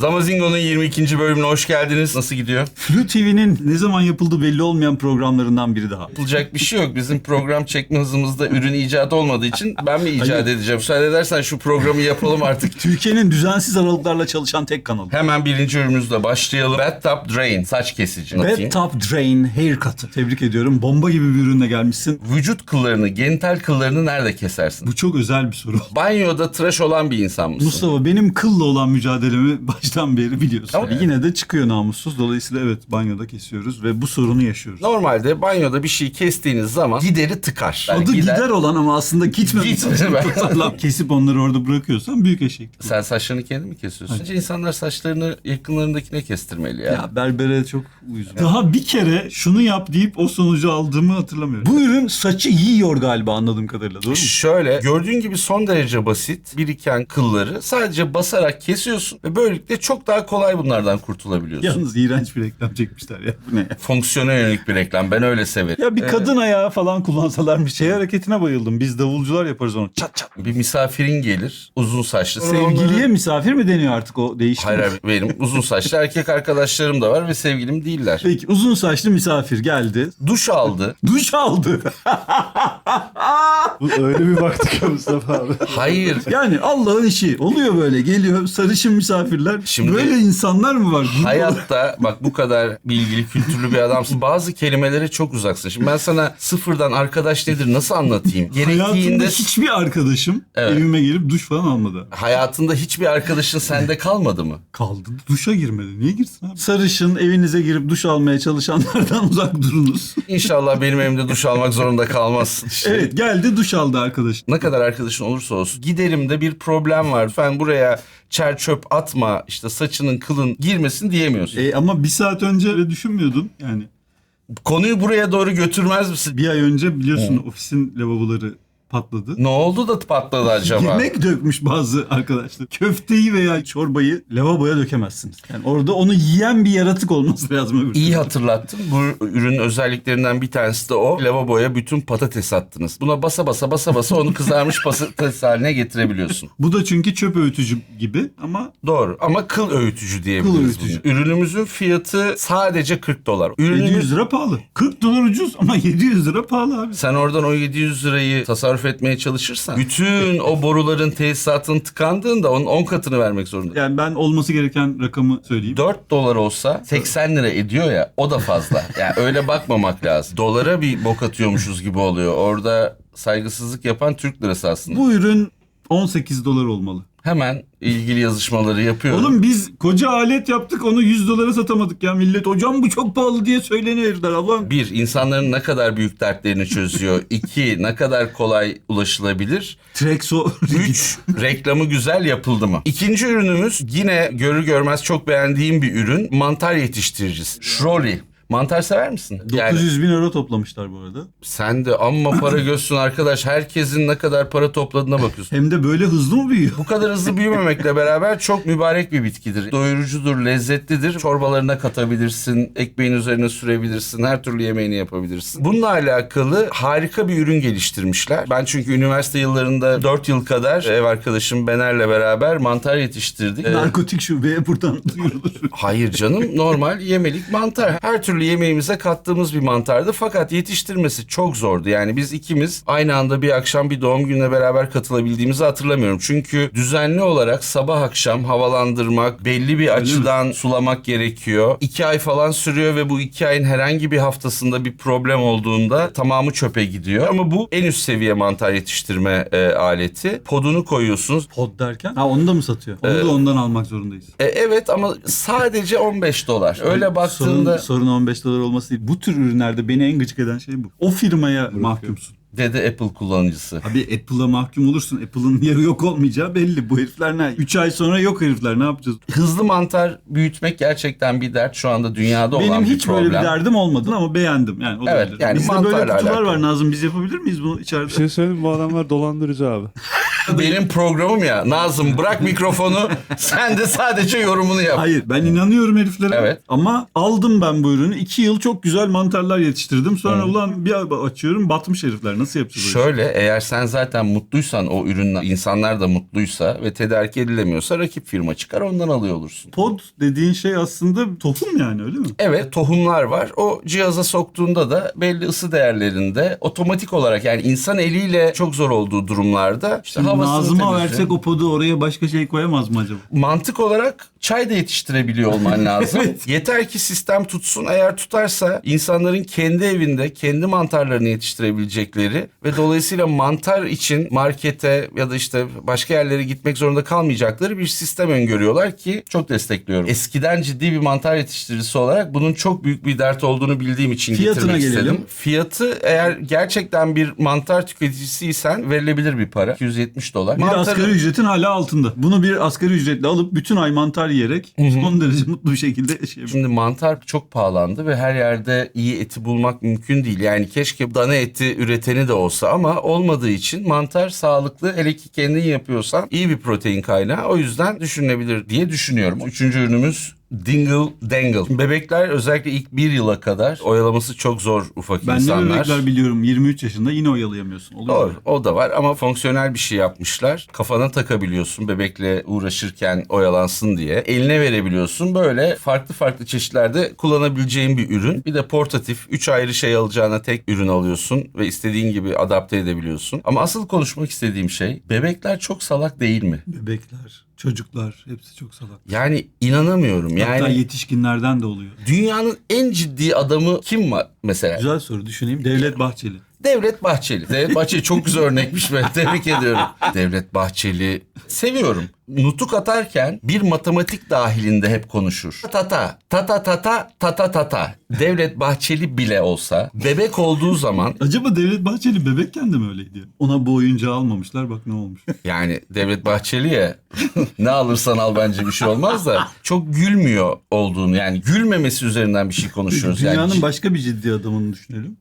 Zamazingo'nun 22. bölümüne hoş geldiniz. Nasıl gidiyor? Flu TV'nin ne zaman yapıldığı belli olmayan programlarından biri daha. Yapılacak bir şey yok. Bizim program çekme hızımızda ürün icat olmadığı için ben mi icat Hayır. edeceğim? Müsaade edersen şu programı yapalım artık. Türkiye'nin düzensiz aralıklarla çalışan tek kanalı. Hemen birinci ürünümüzle başlayalım. Bad Top Drain saç kesici. Bad Top Drain Haircut. Tebrik ediyorum. Bomba gibi bir ürünle gelmişsin. Vücut kıllarını, genital kıllarını nerede kesersin? Bu çok özel bir soru. Banyoda tıraş olan bir insan mısın? Mustafa benim kılla olan mücadelemi baştan beri biliyorsun. Ama- Yine de çıkıyor namussuz. Dolayısıyla evet banyoda kesiyoruz ve bu sorunu yaşıyoruz. Normalde banyoda bir şey kestiğiniz zaman gideri tıkar. Yani Adı gider, olan ama aslında gitmemiş. Kesip onları orada bırakıyorsan büyük eşek. Sen saçlarını kendin mi kesiyorsun? Bence insanlar saçlarını yakınlarındakine kestirmeli ya. Ya berbere çok uyuz. Daha bir kere şunu yap deyip o sonucu aldığımı hatırlamıyorum. Bu ürün saçı yiyor galiba anladığım kadarıyla doğru mu? Şöyle gördüğün gibi son derece basit biriken kılları sadece basarak kesiyorsun ve böylelikle çok daha kolay bunlardan kurtulabiliyorsun. Yalnız iğrenç bir reklam çekmişler ya. Bu ne ya? Fonksiyona yönelik bir reklam ben öyle severim. Ya bir kadın ayağı falan kullansalar bir şey hareketine bayıldım. Biz davulcular yaparız onu. Çat çat. Bir misafirin gelir uzun saçlı. Sevgiliye misafir mi deniyor artık o değişti? Hayır hayır, benim uzun saçlı erkek arkadaşlarım da var ve sevgilim değiller. Peki uzun saçlı misafir geldi. Duş aldı. Duş aldı. Öyle bir baktık ya Mustafa abi. Hayır. yani Allah'ın işi. Oluyor böyle geliyor sarışın misafirler. Şimdi- böyle insanlar mı var? Hayatta bak bu kadar bilgili, kültürlü bir adamsın. Bazı kelimelere çok uzaksın. Şimdi ben sana sıfırdan arkadaş nedir nasıl anlatayım? Hayatımda Gerektiğinde hiçbir arkadaşım Evet. evime gelip duş falan almadı. hayatında hiçbir arkadaşın sende kalmadı mı? Kaldı. Duşa girmedi. Niye girsin abi? Sarışın evinize girip duş almaya çalışanlardan uzak durunuz. İnşallah benim evimde duş almak zorunda kalmazsın. evet geldi duş aldı arkadaş. Ne kadar arkadaşın olursa olsun giderimde bir problem var. Lütfen buraya çer çöp atma işte saçının kılın girmesin diyemiyorsun. E, ama bir saat önce öyle düşünmüyordun yani. Konuyu buraya doğru götürmez misin? Bir ay önce biliyorsun ofisin lavaboları patladı. Ne oldu da patladı acaba? Yemek dökmüş bazı arkadaşlar. Köfteyi veya çorbayı lavaboya dökemezsiniz. Yani orada onu yiyen bir yaratık olması lazım. öbür İyi hatırlattın. Bu ürünün özelliklerinden bir tanesi de o. Lavaboya bütün patates attınız. Buna basa basa basa basa onu kızarmış patates haline getirebiliyorsun. Bu da çünkü çöp öğütücü gibi ama Doğru ama kıl öğütücü diyebiliriz. Kıl öğütücü. buna. Ürünümüzün fiyatı sadece 40 dolar. Ürünümüz 700 lira pahalı. 40 dolar ucuz ama 700 lira pahalı abi. Sen oradan o 700 lirayı tasarruf etmeye çalışırsan bütün o boruların tesisatın tıkandığında onun 10 katını vermek zorunda. Yani ben olması gereken rakamı söyleyeyim. 4 dolar olsa 80 lira ediyor ya o da fazla. Yani öyle bakmamak lazım. Dolara bir bok atıyormuşuz gibi oluyor. Orada saygısızlık yapan Türk lirası aslında. Bu ürün 18 dolar olmalı. Hemen ilgili yazışmaları yapıyorum. Oğlum biz koca alet yaptık onu 100 dolara satamadık ya millet. Hocam bu çok pahalı diye söyleniyor herifler Allah'ım. Bir, insanların ne kadar büyük dertlerini çözüyor. İki, ne kadar kolay ulaşılabilir. Trexo. Üç, reklamı güzel yapıldı mı? İkinci ürünümüz yine görür görmez çok beğendiğim bir ürün. Mantar yetiştiricisi. Şroli. Mantar sever misin? Yani 900 bin euro toplamışlar bu arada. sen de amma para gözsün arkadaş. Herkesin ne kadar para topladığına bakıyorsun. Hem de böyle hızlı mı büyüyor? Bu kadar hızlı büyümemekle beraber çok mübarek bir bitkidir. Doyurucudur, lezzetlidir. Çorbalarına katabilirsin, ekmeğin üzerine sürebilirsin, her türlü yemeğini yapabilirsin. Bununla alakalı harika bir ürün geliştirmişler. Ben çünkü üniversite yıllarında 4 yıl kadar ev arkadaşım Bener'le beraber mantar yetiştirdik. Ee, Narkotik şubeye buradan duyurulur. Hayır canım normal yemelik mantar. Her türlü yemeğimize kattığımız bir mantardı fakat yetiştirmesi çok zordu. Yani biz ikimiz aynı anda bir akşam bir doğum gününe beraber katılabildiğimizi hatırlamıyorum. Çünkü düzenli olarak sabah akşam havalandırmak, belli bir açıdan sulamak gerekiyor. İki ay falan sürüyor ve bu iki ayın herhangi bir haftasında bir problem olduğunda tamamı çöpe gidiyor. Ama bu en üst seviye mantar yetiştirme e, aleti. Podunu koyuyorsunuz. Pod derken? Ha onu da mı satıyor? Onu da ondan almak zorundayız. E, evet ama sadece 15 dolar. Öyle baktığında... Sorun, sorun 15 dolar olması değil. Bu tür ürünlerde beni en gıcık eden şey bu. O firmaya mahkumsun. Dedi Apple kullanıcısı. Abi Apple'a mahkum olursun. Apple'ın yarı yok olmayacağı belli. Bu herifler ne? 3 ay sonra yok herifler ne yapacağız? Hızlı mantar büyütmek gerçekten bir dert şu anda dünyada olan Benim bir hiç problem. böyle bir derdim olmadı ama beğendim. Yani olabilir. Evet, yani Bizde böyle kutular alakalı. var Nazım. Biz yapabilir miyiz bunu içeride? Bir şey söyleyeyim bu adamlar dolandırıcı abi. Benim programım ya. Nazım bırak mikrofonu. sen de sadece yorumunu yap. Hayır ben inanıyorum heriflere. Evet. Ama aldım ben bu ürünü. iki yıl çok güzel mantarlar yetiştirdim. Sonra ulan bir açıyorum batmış herifler. Nasıl yapacağız o işi? Şöyle eğer sen zaten mutluysan o ürünle insanlar da mutluysa ve tedarik edilemiyorsa rakip firma çıkar ondan alıyor olursun. Pod dediğin şey aslında tohum yani öyle mi? Evet tohumlar var. O cihaza soktuğunda da belli ısı değerlerinde otomatik olarak yani insan eliyle çok zor olduğu durumlarda işte Şimdi havasını Nazım'a temizleyen- versek o podu oraya başka şey koyamaz mı acaba? mantık olarak çay da yetiştirebiliyor olman lazım. Yeter ki sistem tutsun. Eğer tutarsa insanların kendi evinde kendi mantarlarını yetiştirebilecekleri ve dolayısıyla mantar için markete ya da işte başka yerlere gitmek zorunda kalmayacakları bir sistem öngörüyorlar ki çok destekliyorum. Eskiden ciddi bir mantar yetiştiricisi olarak bunun çok büyük bir dert olduğunu bildiğim için Fiyatına getirmek gelelim. istedim. Fiyatı eğer gerçekten bir mantar tüketicisiysen verilebilir bir para. 270 dolar. Bir Mantarı- asgari ücretin hala altında. Bunu bir asgari ücretle alıp bütün ay mantar yiyerek son derece mutlu bir şekilde yaşayabilir. Şimdi mantar çok pahalandı ve her yerde iyi eti bulmak mümkün değil. Yani keşke dana eti üreteni de olsa ama olmadığı için mantar sağlıklı. Hele ki kendin yapıyorsan iyi bir protein kaynağı. O yüzden düşünülebilir diye düşünüyorum. Üçüncü ürünümüz Dingle Dangle. Bebekler özellikle ilk bir yıla kadar oyalaması çok zor ufak Ben de insanlar. bebekler biliyorum 23 yaşında yine oyalayamıyorsun. Oluyor Doğru mu? o da var ama fonksiyonel bir şey yapmışlar. Kafana takabiliyorsun bebekle uğraşırken oyalansın diye. Eline verebiliyorsun. Böyle farklı farklı çeşitlerde kullanabileceğin bir ürün. Bir de portatif 3 ayrı şey alacağına tek ürün alıyorsun ve istediğin gibi adapte edebiliyorsun. Ama asıl konuşmak istediğim şey bebekler çok salak değil mi? Bebekler, çocuklar hepsi çok salak. Yani inanamıyorum. Hatta Yani yetişkinlerden de oluyor. dünyanın en ciddi adamı kim var mesela? Güzel soru düşüneyim. Devlet Bahçeli. Devlet Bahçeli. Devlet Bahçeli çok güzel örnekmiş ben tebrik ediyorum. Devlet Bahçeli seviyorum. Nutuk atarken bir matematik dahilinde hep konuşur. Tata, tata tata, tata tata. Devlet Bahçeli bile olsa bebek olduğu zaman Acaba Devlet Bahçeli bebekken de mi öyleydi? Ona bu oyuncağı almamışlar bak ne olmuş. yani Devlet Bahçeli'ye ne alırsan al bence bir şey olmaz da çok gülmüyor olduğunu yani gülmemesi üzerinden bir şey konuşuyoruz. Dünyanın yani. başka bir ciddi adamını düşünelim.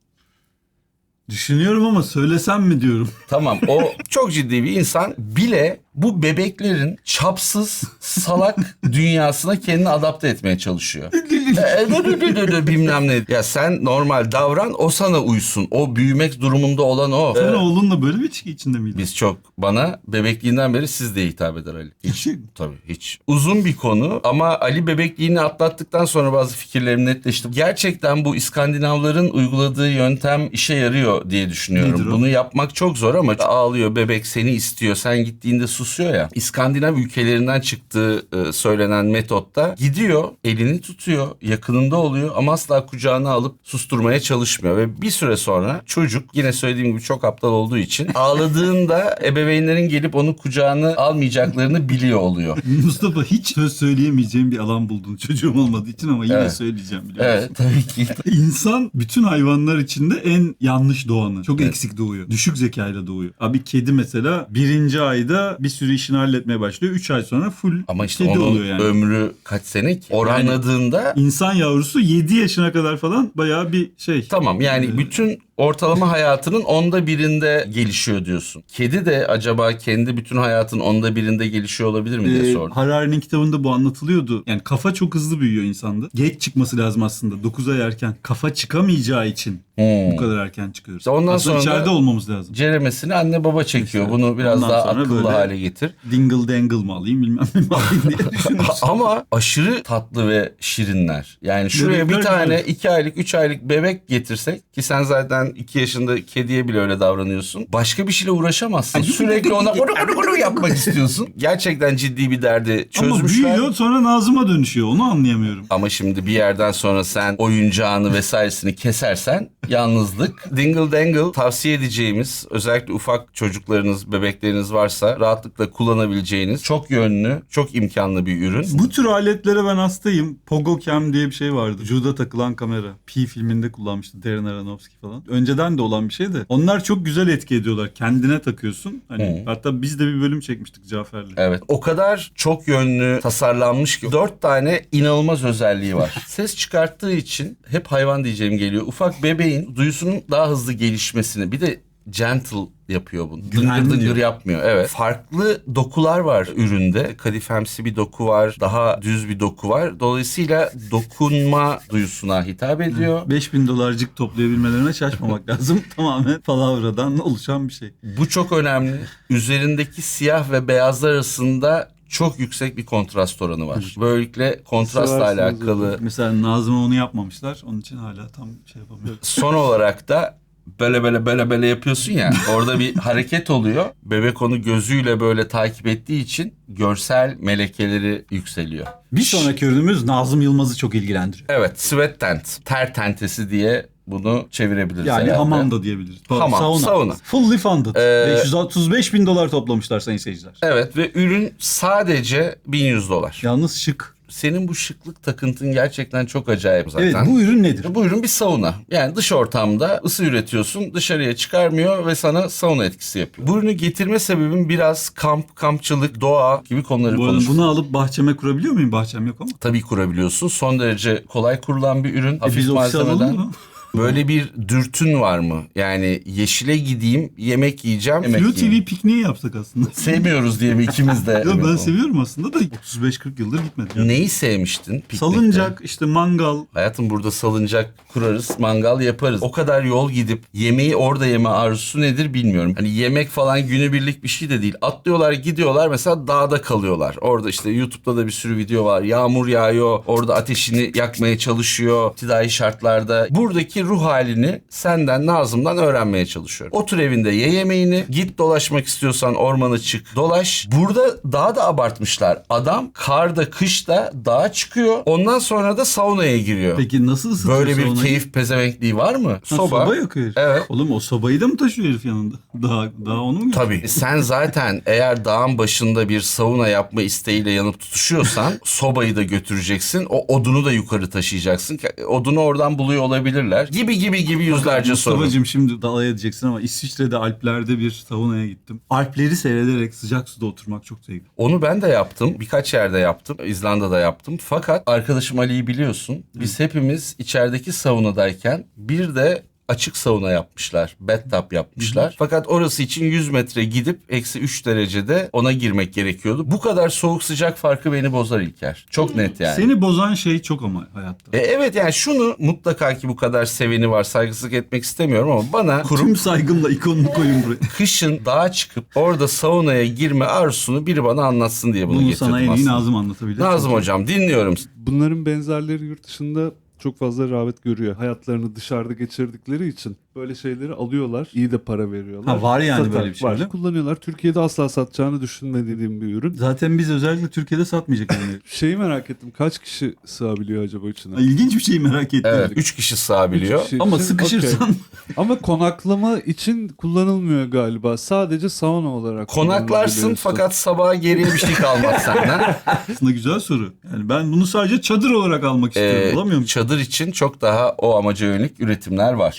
Düşünüyorum ama söylesem mi diyorum. Tamam o çok ciddi bir insan bile bu bebeklerin çapsız salak dünyasına kendini adapte etmeye çalışıyor. Bilmem ne. Ya sen normal davran o sana uysun. O büyümek durumunda olan o. Sen Ee, oğlunla böyle bir ilişki içinde miydin? biz çok bana bebekliğinden beri siz diye hitap eder Ali. Hiç Gerçek mi? tabii hiç. Uzun bir konu ama Ali bebekliğini atlattıktan sonra bazı fikirlerim netleşti. Gerçekten bu İskandinavların uyguladığı yöntem işe yarıyor diye düşünüyorum. Nedir o? Bunu yapmak çok zor ama ağlıyor bebek seni istiyor. Sen gittiğinde susuyor ya. İskandinav ülkelerinden çıktığı e, söylenen metotta gidiyor, elini tutuyor, yakınında oluyor ama asla kucağına alıp susturmaya çalışmıyor ve bir süre sonra çocuk yine söylediğim gibi çok aptal olduğu için ağladığında ebeveynlerin gelip onu kucağına almayacaklarını biliyor oluyor. Mustafa hiç söz söyleyemeyeceğim bir alan buldun çocuğum olmadığı için ama yine Evet. söyleyeceğim biliyor Evet musun? tabii ki. İnsan bütün hayvanlar içinde en yanlış doğanı. Çok eksik doğuyor. Düşük zekayla doğuyor. Abi kedi mesela birinci ayda bir sürü işini halletmeye başlıyor. Üç ay sonra full Ama işte kedi onun oluyor yani. ömrü kaç sene ki? Oranladığında İnsan yavrusu 7 yaşına kadar falan bayağı bir şey. Tamam yani Ee, bütün ortalama hayatının onda birinde gelişiyor diyorsun. Kedi de acaba kendi bütün hayatın onda birinde gelişiyor olabilir mi diye Ee, sordum. Harari'nin kitabında bu anlatılıyordu. Yani kafa çok hızlı büyüyor insanda. Geç çıkması lazım aslında. 9 ay erken. Kafa çıkamayacağı için Hmm. bu kadar erken çıkıyoruz. İşte ondan aslında sonra içeride olmamız lazım. Ceremesini anne baba çekiyor. İşte Bunu biraz ondan daha sonra akıllı böyle- hale getir. Dingle dangle mı alayım bilmem ne mi alayım diye. Ama aşırı tatlı ve şirinler. Yani şuraya Bebekler bir tane güzel. iki aylık, üç aylık bebek getirsek ki sen zaten iki yaşında kediye bile öyle davranıyorsun. Başka bir şeyle uğraşamazsın. Sürekli ona gulu gulu gulu yapmak istiyorsun. Gerçekten ciddi bir derdi Ama çözmüşler. büyüyor sonra Nazım'a dönüşüyor. Onu anlayamıyorum. Ama şimdi bir yerden sonra sen oyuncağını vesairesini kesersen yalnızlık. Dingle Dangle tavsiye edeceğimiz özellikle ufak çocuklarınız, bebekleriniz varsa rahatlıkla kullanabileceğiniz çok yönlü, çok imkanlı bir ürün. Bu tür aletlere ben hastayım. Pogo Cam diye bir şey vardı. Vücuda takılan kamera. Pi filminde kullanmıştı Darren Aronofsky falan. Önceden de olan bir şey de. Onlar çok güzel etki ediyorlar. Kendine takıyorsun. Hani Hı. hatta biz de bir bölüm çekmiştik Cafer'le. Evet. O kadar çok yönlü tasarlanmış ki dört tane inanılmaz özelliği var. Ses çıkarttığı için hep hayvan diyeceğim geliyor. Ufak bebeğin duyusunun daha hızlı gelişmesini bir de gentle yapıyor bunu. Güvenli Dıngır dıngır diyor. yapmıyor. Evet. Farklı dokular var üründe. Kadifemsi bir doku var. Daha düz bir doku var. Dolayısıyla dokunma duyusuna hitap ediyor. 5000 dolarcık toplayabilmelerine şaşmamak lazım. Tamamen palavradan oluşan bir şey. Bu çok önemli. Üzerindeki siyah ve beyazlar arasında çok yüksek bir kontrast oranı var. Böylelikle kontrastla alakalı Mesela Nazım'a onu yapmamışlar. Onun için hala tam şey yapamıyorum. son olarak da böyle böyle böyle böyle yapıyorsun ya orada bir hareket oluyor. Bebek onu gözüyle böyle takip ettiği için görsel melekeleri yükseliyor. Bir sonraki ürünümüz Nazım Yılmaz'ı çok ilgilendiriyor. Evet sweat tent, ter tentesi diye bunu çevirebiliriz. Yani herhalde. hamam da diyebiliriz. Hamam, sauna. Fully funded. Ee, 535 bin dolar toplamışlar sayın seyirciler. Evet ve ürün sadece 1100 dolar. Yalnız şık. Senin bu şıklık takıntın gerçekten çok acayip zaten. Evet bu ürün nedir? Bu ürün bir sauna. Yani dış ortamda ısı üretiyorsun, dışarıya çıkarmıyor ve sana sauna etkisi yapıyor. Bu ürünü getirme sebebim biraz kamp, kampçılık, doğa gibi konuları Bu bunu alıp bahçeme kurabiliyor muyum? Bahçem yok ama. Tabii kurabiliyorsun. Son derece kolay kurulan bir ürün. E Hafif biz ofise alalım malzemeden. mı? Böyle bir dürtün var mı? Yani yeşile gideyim, yemek yiyeceğim. yemek Flu yiyeyim. TV pikniği yaptık aslında. Sevmiyoruz diye mi ikimiz de? Emin ben seviyorum aslında da 35-40 yıldır gitmedim. Neyi sevmiştin? piknikte? Salıncak, işte mangal. Hayatım burada salıncak kurarız, mangal yaparız. O kadar yol gidip yemeği orada yeme arzusu nedir bilmiyorum. Hani yemek falan günübirlik bir şey de değil. Atlıyorlar gidiyorlar mesela dağda kalıyorlar. Orada işte YouTube'da da bir sürü video var. Yağmur yağıyor. Orada ateşini yakmaya çalışıyor. İptidai şartlarda. Buradaki ruh halini senden Nazım'dan öğrenmeye çalışıyorum. Otur evinde ye yemeğini. Git dolaşmak istiyorsan ormana çık. Dolaş. Burada daha da abartmışlar. Adam karda kışta dağa çıkıyor. Ondan sonra da saunaya giriyor. Peki nasıl ısıtıyor Böyle bir saunayı? keyif pezevenkliği var mı? Ha, soba. soba yakıyor. herif. Evet. Oğlum o sobayı da mı taşıyor herif yanında? Daha, daha onu mu Tabii. Sen zaten eğer dağın başında bir sauna yapma isteğiyle yanıp tutuşuyorsan sobayı da götüreceksin. O odunu da yukarı taşıyacaksın. Odunu oradan buluyor olabilirler. Gibi gibi gibi yüzlerce sorun. Mustafa'cığım şimdi dalay edeceksin ama İsviçre'de Alplerde bir saunaya gittim. Alpleri seyrederek sıcak suda oturmak çok zevkli. Onu ben de yaptım. Birkaç yerde yaptım. İzlanda'da yaptım. Fakat arkadaşım Ali'yi biliyorsun. Biz hepimiz içerideki saunadayken bir de açık sauna yapmışlar. Bathtub yapmışlar. Fakat orası için 100 metre gidip eksi 3 derecede ona girmek gerekiyordu. Bu kadar soğuk sıcak farkı beni bozar İlker. Çok net yani. Seni bozan şey çok ama hayatta. E, evet yani şunu mutlaka ki bu kadar seveni var saygısızlık etmek istemiyorum ama bana kurup Tüm saygımla ikonunu koyun buraya. kışın dağa çıkıp orada saunaya girme arzusunu biri bana anlatsın diye bunu, Bunu getirdim sana en iyi. Nazım anlatabilir. Nazım hocam dinliyorum. Bunların benzerleri yurt dışında çok fazla rağbet görüyor. Hayatlarını dışarıda geçirdikleri için böyle şeyleri alıyorlar. İyi de para veriyorlar. Ha, var yani Satar, böyle bir şey, var. mi? Kullanıyorlar. Türkiye'de asla satacağını düşünmediğim bir ürün. Zaten biz özellikle Türkiye'de satmayacak yani. Şeyi merak ettim. Kaç kişi sığabiliyor acaba içine? İlginç bir şey merak ettim. Evet, üç kişi sığabiliyor. Üç kişi Ama için sıkışırsan okey. Ama konaklama için kullanılmıyor galiba. Sadece sauna olarak Konaklarsın fakat sabaha geriye bir şey kalmaz senden. aslında güzel soru. Yani ben bunu sadece çadır olarak almak istiyorum. Ee, Bulamıyor musun? çadır için çok daha o amaca yönelik üretimler var.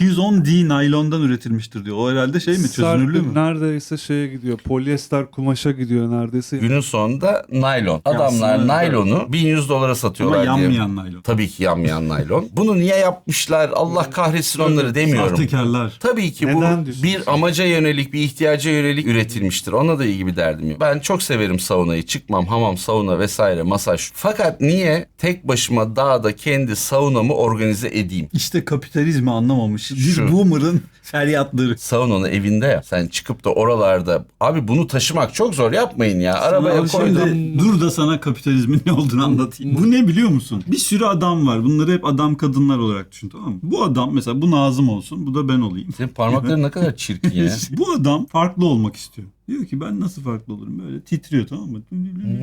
210D naylondan üretilmiştir diyor. O herhalde şey mi? Çözünürlü mü? Neredeyse şeye gidiyor. Polyester kumaşa gidiyor neredeyse. Günün sonunda naylon. Adamlar aslında- naylonu 1100 dolara Ama satıyorlar diye. yanmayan naylon. Tabii ki yanmayan naylon. Bunu niye yapmışlar? Allah kahretsin onları demiyorum. Sahtekarlar. Tabii ki Neden bu diyorsun bir amaca yönelik, bir ihtiyaca yönelik üretilmiştir. Ona da ilgi bir derdim yok. Ben çok severim saunayı. Çıkmam, hamam, sauna vesaire, masaj. Fakat niye tek başıma dağda kendi saunamı organize edeyim? İşte kapitalizmi anlamamış. Bir Şu. Boomer'ın feryatları. Saunanı evinde yap. Sen çıkıp da oralarda abi bunu taşımak çok zor yapmayın ya. Arabaya Sana koydum. Şimdi dur da sana kapitalizmin ne olduğunu anlatayım. Bu ne biliyor musun? Bir sürü adam var. Bunları hep adam kadınlar olarak düşün tamam mı? Bu adam mesela bu Nazım olsun. Bu da ben olayım. Senin parmakların ne kadar çirkin ya. bu adam farklı olmak istiyor. Diyor ki ben nasıl farklı olurum? Böyle titriyor tamam mı?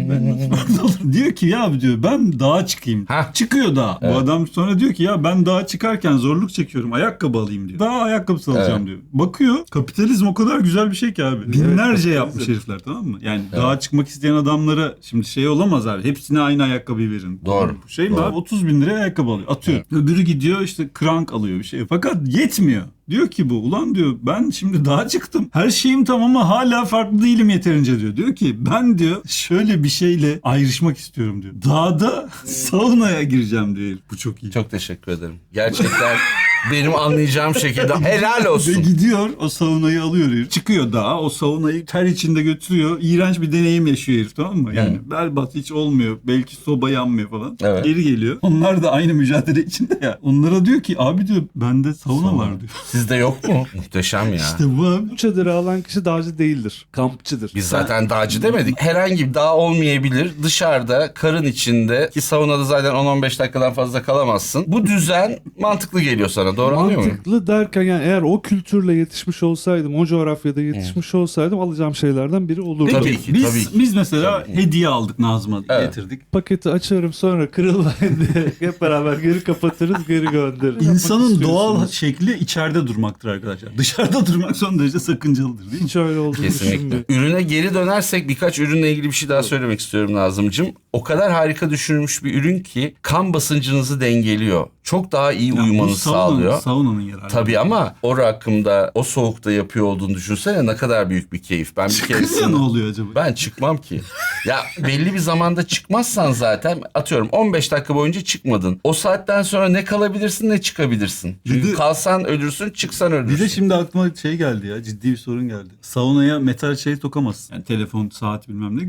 Ben nasıl farklı olurum? Diyor ki ya diyor ben dağa çıkayım. Hah. Çıkıyor dağa. Evet. Bu adam sonra diyor ki ya ben dağa çıkarken zorluk çekiyorum. Ayakkabı alayım diyor. Dağ ayakkabısı alacağım Evet. diyor. Bakıyor kapitalizm o kadar güzel bir şey ki abi. Binlerce kapitalizm. yapmış herifler tamam mı? Yani dağa çıkmak isteyen adamlara şimdi şey olamaz abi. Hepsine aynı ayakkabıyı verin. Doğru. Şey mi Doğru. abi 30 bin liraya ayakkabı alıyor. Atıyor. Öbürü gidiyor işte krank alıyor bir şey. Fakat yetmiyor. Diyor ki bu ulan diyor ben şimdi dağa çıktım. Her şeyim tamam ama hala farklı değilim yeterince diyor. Diyor ki ben diyor şöyle bir şeyle ayrışmak istiyorum diyor. Dağda saunaya gireceğim diyor. Bu çok iyi. Çok teşekkür ederim. Gerçekten Benim anlayacağım şekilde helal Ve olsun. gidiyor o saunayı alıyor herif. Çıkıyor daha o saunayı ter içinde götürüyor. İğrenç bir deneyim yaşıyor herif tamam mı? Yani berbat hiç olmuyor. Belki soba yanmıyor falan. Evet. Geri geliyor. Onlar da aynı mücadele içinde ya. Onlara diyor ki abi diyor bende sauna var diyor. Sizde yok mu? Muhteşem ya. İşte bu abi. Bu çadırı alan kişi dağcı değildir. Kampçıdır. Biz zaten dağcı demedik. Herhangi bir dağ olmayabilir. Dışarıda, karın içinde ki saunada zaten 10-15 dakikadan fazla kalamazsın. Bu düzen mantıklı geliyor sana. Doğru anlıyor muyum? Mantıklı derken yani eğer o kültürle yetişmiş olsaydım, o coğrafyada yetişmiş olsaydım alacağım şeylerden biri olurdu. Tabii Peki, ki, biz, tabii ki. biz mesela hediye aldık Nazım'a Evet. getirdik. Paketi açarım sonra kırılmayın diye hep beraber geri kapatırız geri göndeririz. İnsanın Yapmak doğal istiyorsunuz. şekli içeride durmaktır arkadaşlar. Dışarıda durmak son derece sakıncalıdır değil mi? Hiç öyle olduğunu Kesinlikle. düşünmüyorum. Ürüne geri dönersek birkaç ürünle ilgili bir şey daha söylemek istiyorum Nazımcığım. O kadar harika düşünülmüş bir ürün ki kan basıncınızı dengeliyor. Çok daha iyi Ya uyumanızı saunanın- sağlıyor. Saunanın yararı. Tabii ama o rakımda o soğukta yapıyor olduğunu düşünsene ne kadar büyük bir keyif. Ben bir keresinde... ne oluyor acaba? Ben çıkmam ki. Ya belli bir zamanda çıkmazsan zaten atıyorum 15 dakika boyunca çıkmadın. O saatten sonra ne kalabilirsin ne çıkabilirsin. Çünkü de- kalsan ölürsün çıksan ölürsün. Bir de şimdi aklıma şey geldi ya ciddi bir sorun geldi. Saunaya metal şey sokamazsın. Yani telefon, saat bilmem ne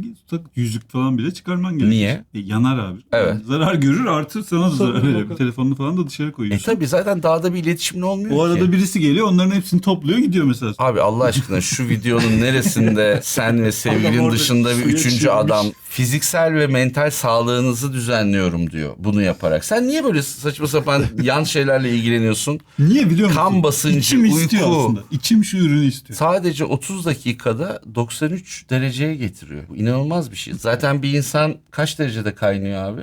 yüzük falan bile çıkarman gerekir. Niye? E, yanar abi. Evet. Yani zarar görür artı sana da Tabii, zarar verir. Telefonunu falan da dışarı E koyuyorsun. tabi zaten dağda bir iletişimin olmuyor o arada ki. birisi geliyor onların hepsini topluyor gidiyor mesela. Abi Allah aşkına şu videonun neresinde sen ve sevgilin dışında bir suya üçüncü çiğnemiş. adam fiziksel ve mental sağlığınızı düzenliyorum diyor bunu yaparak. Sen niye böyle saçma sapan yan şeylerle ilgileniyorsun? Niye biliyor musun? Kan basıncı, İçim istiyor uyku. aslında. İçim şu ürünü istiyor. Sadece 30 dakikada 93 dereceye getiriyor. Bu inanılmaz bir şey. Zaten bir insan kaç derecede kaynıyor abi?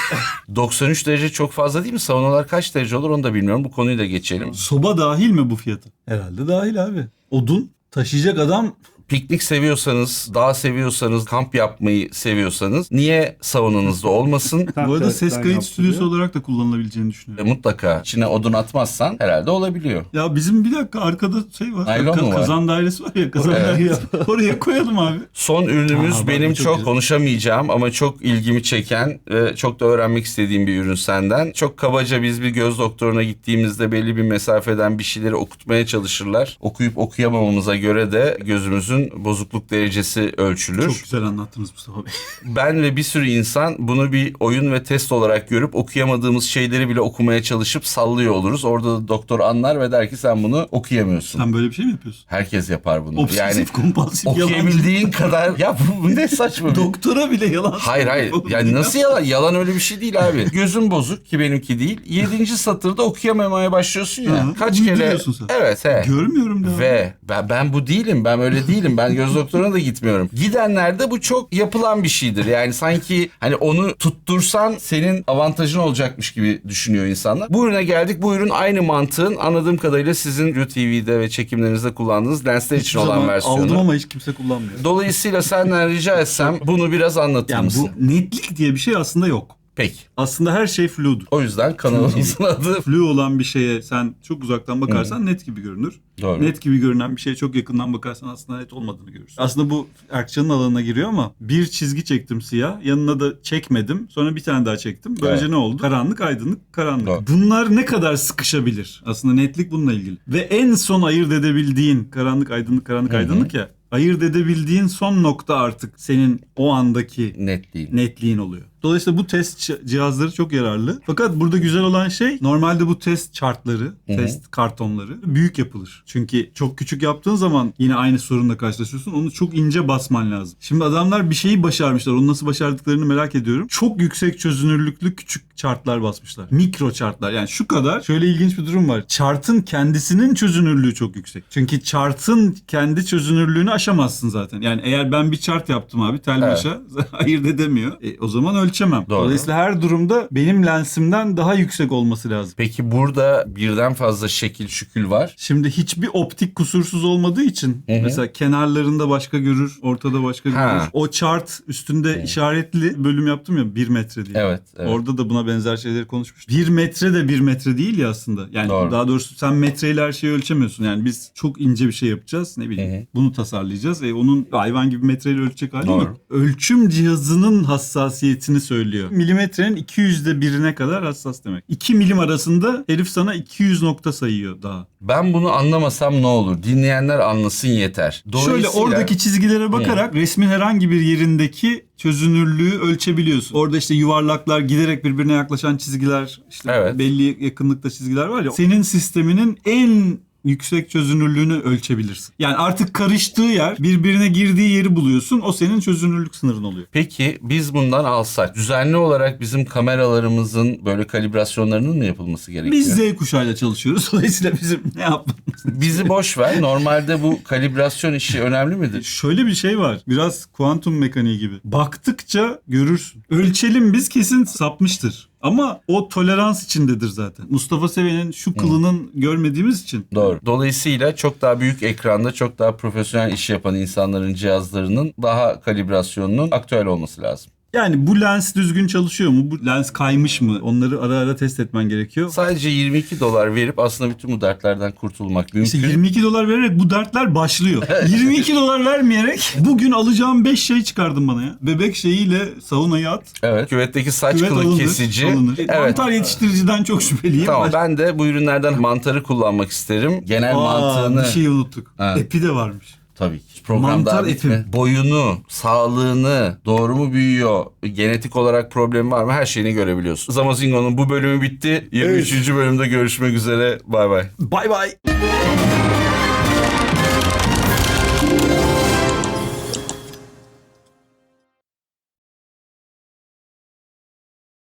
93 derece çok fazla değil mi? Saunalar kaç derece olur onu da bilmiyorum. Bu konuyu da geçelim. Soba dahil mi bu fiyata? Herhalde dahil abi. Odun taşıyacak adam Piknik seviyorsanız, dağ seviyorsanız, kamp yapmayı seviyorsanız niye saunanızda olmasın? bu arada ses kayıt stüdyosu olarak da kullanılabileceğini E, düşünüyorum. Mutlaka içine odun atmazsan herhalde olabiliyor. Ya bizim bir dakika arkada şey var. Naylon Ka- mu var? Kazan dairesi var ya. Kazan Oraya dairesi. Oraya koyalım abi. Son ürünümüz Aa, bak, benim çok çok, güzel. konuşamayacağım ama çok ilgimi çeken ve çok da öğrenmek istediğim bir ürün senden. Çok kabaca biz bir göz doktoruna gittiğimizde belli bir mesafeden bir şeyleri okutmaya çalışırlar. Okuyup okuyamamamıza göre de gözümüzün bozukluk derecesi ölçülür. Çok güzel anlattınız Mustafa Bey. Ben ve bir sürü insan bunu bir oyun ve test olarak görüp okuyamadığımız şeyleri bile okumaya çalışıp sallıyor oluruz. Orada da doktor anlar ve der ki sen bunu okuyamıyorsun. Sen böyle bir şey mi yapıyorsun? Herkes yapar bunu. Obsesif yani kompulsif okuyabildiğin kadar ya bu, ne saçma Doktora bile yalan Hayır hayır. Yani nasıl yalan? Yalan öyle bir şey değil abi. Gözün bozuk ki benimki değil. Yedinci satırda okuyamamaya başlıyorsun ya. Kaç kere? sen. Evet he. Görmüyorum da. Ve ben, ben bu değilim. Ben öyle değilim. Ben göz doktoruna da gitmiyorum. Gidenlerde bu çok yapılan bir şeydir. Yani sanki hani onu tuttursan senin avantajın olacakmış gibi düşünüyor insanlar. Bu ürüne geldik. Bu ürün aynı mantığın anladığım kadarıyla sizin Rio TV'de ve çekimlerinizde kullandığınız lensler için Hiçbir olan zaman versiyonu. Aldım ama hiç kimse kullanmıyor. Dolayısıyla senden rica etsem bunu biraz anlatır Yani mısın? bu netlik diye bir şey aslında yok. Peki. Aslında her şey fludur. O yüzden kanalımızın adı Flu olan bir şeye sen çok uzaktan bakarsan net gibi görünür. Doğru. Net gibi görünen bir şeye çok yakından bakarsan aslında net olmadığını görürsün. Aslında bu Erkcan'ın alanına giriyor ama bir çizgi çektim siyah. Yanına da çekmedim. Sonra bir tane daha çektim. Böylece Evet. ne oldu? Karanlık, aydınlık, karanlık. Doğru. Bunlar ne kadar sıkışabilir? Aslında netlik bununla ilgili. Ve en son ayırt edebildiğin karanlık, aydınlık, karanlık, Hı hı. aydınlık ya. Ayırt edebildiğin son nokta artık senin o andaki net değil. netliğin oluyor. Dolayısıyla bu test cihazları çok yararlı. Fakat burada güzel olan şey normalde bu test chartları, hı. test kartonları büyük yapılır. Çünkü çok küçük yaptığın zaman yine aynı sorunla karşılaşıyorsun. Onu çok ince basman lazım. Şimdi adamlar bir şeyi başarmışlar. Onu nasıl başardıklarını merak ediyorum. Çok yüksek çözünürlüklü küçük chartlar basmışlar. Mikro chartlar. Yani şu kadar. Şöyle ilginç bir durum var. Chart'ın kendisinin çözünürlüğü çok yüksek. Çünkü chart'ın kendi çözünürlüğünü aşamazsın zaten. Yani eğer ben bir chart yaptım abi tel Evet. başa ayırt edemiyor. E, o zaman ölçemem. Doğru. Dolayısıyla her durumda benim lensimden daha yüksek olması lazım. Peki burada birden fazla şekil şükül var. Şimdi hiçbir optik kusursuz olmadığı için Hı hı. mesela kenarlarında başka görür, ortada başka Ha. görür. O chart üstünde işaretli bölüm yaptım ya bir metre diye. Evet. evet. Orada da buna benzer şeyleri konuşmuştuk. Bir metre de bir metre değil ya aslında. Yani Doğru. daha doğrusu sen metreyle her şeyi ölçemiyorsun. Yani biz çok ince bir şey yapacağız. Ne bileyim Hı hı. bunu tasarlayacağız. E, onun hayvan gibi metreyle ölçecek hali Doğru. yok. Ölçüm cihazının hassasiyetini değerini söylüyor. Milimetrenin 200'de birine kadar hassas demek. 2 milim arasında herif sana 200 nokta sayıyor daha. Ben bunu anlamasam ne olur? Dinleyenler anlasın yeter. Şöyle Dolayısıyla- oradaki çizgilere bakarak resmin herhangi bir yerindeki çözünürlüğü ölçebiliyorsun. Orada işte yuvarlaklar giderek birbirine yaklaşan çizgiler, işte Evet. belli yakınlıkta çizgiler var ya. Senin sisteminin en yüksek çözünürlüğünü ölçebilirsin. Yani artık karıştığı yer, birbirine girdiği yeri buluyorsun. O senin çözünürlük sınırın oluyor. Peki biz bundan alsak düzenli olarak bizim kameralarımızın böyle kalibrasyonlarının mı yapılması gerekiyor? Biz Z kuşağıyla çalışıyoruz. Dolayısıyla bizim ne yapmamız Bizi boş ver. Normalde bu kalibrasyon işi önemli midir? Şöyle bir şey var. Biraz kuantum mekaniği gibi. Baktıkça görürsün. Ölçelim biz kesin sapmıştır. Ama o tolerans içindedir zaten. Mustafa Seven'in şu kılının görmediğimiz için. Doğru. Dolayısıyla çok daha büyük ekranda çok daha profesyonel iş yapan insanların cihazlarının daha kalibrasyonunun aktüel olması lazım. Yani bu lens düzgün çalışıyor mu? Bu lens kaymış mı? Onları ara ara test etmen gerekiyor. Sadece 22 dolar verip aslında bütün bu dertlerden kurtulmak mümkün. İşte 22 dolar vererek bu dertler başlıyor. 22 dolar vermeyerek bugün alacağım 5 şey çıkardın bana ya. Bebek şeyiyle saunaya at. Evet. Küvetteki saç Küvet kılı alınır, kesici. alınır. Evet. Mantar yetiştiriciden çok şüpheliyim. Tamam Baş- ben de bu ürünlerden mantarı kullanmak isterim. Genel Aa, mantığını Bir şey unuttuk. Ha. Epi de varmış. Tabii ki. Program Mantar epi. Boyunu, sağlığını, doğru mu büyüyor, genetik olarak problemi var mı her şeyini görebiliyorsun. Zamazingo'nun bu bölümü bitti. 23. bölümde görüşmek üzere. Bay bay. Bay bay.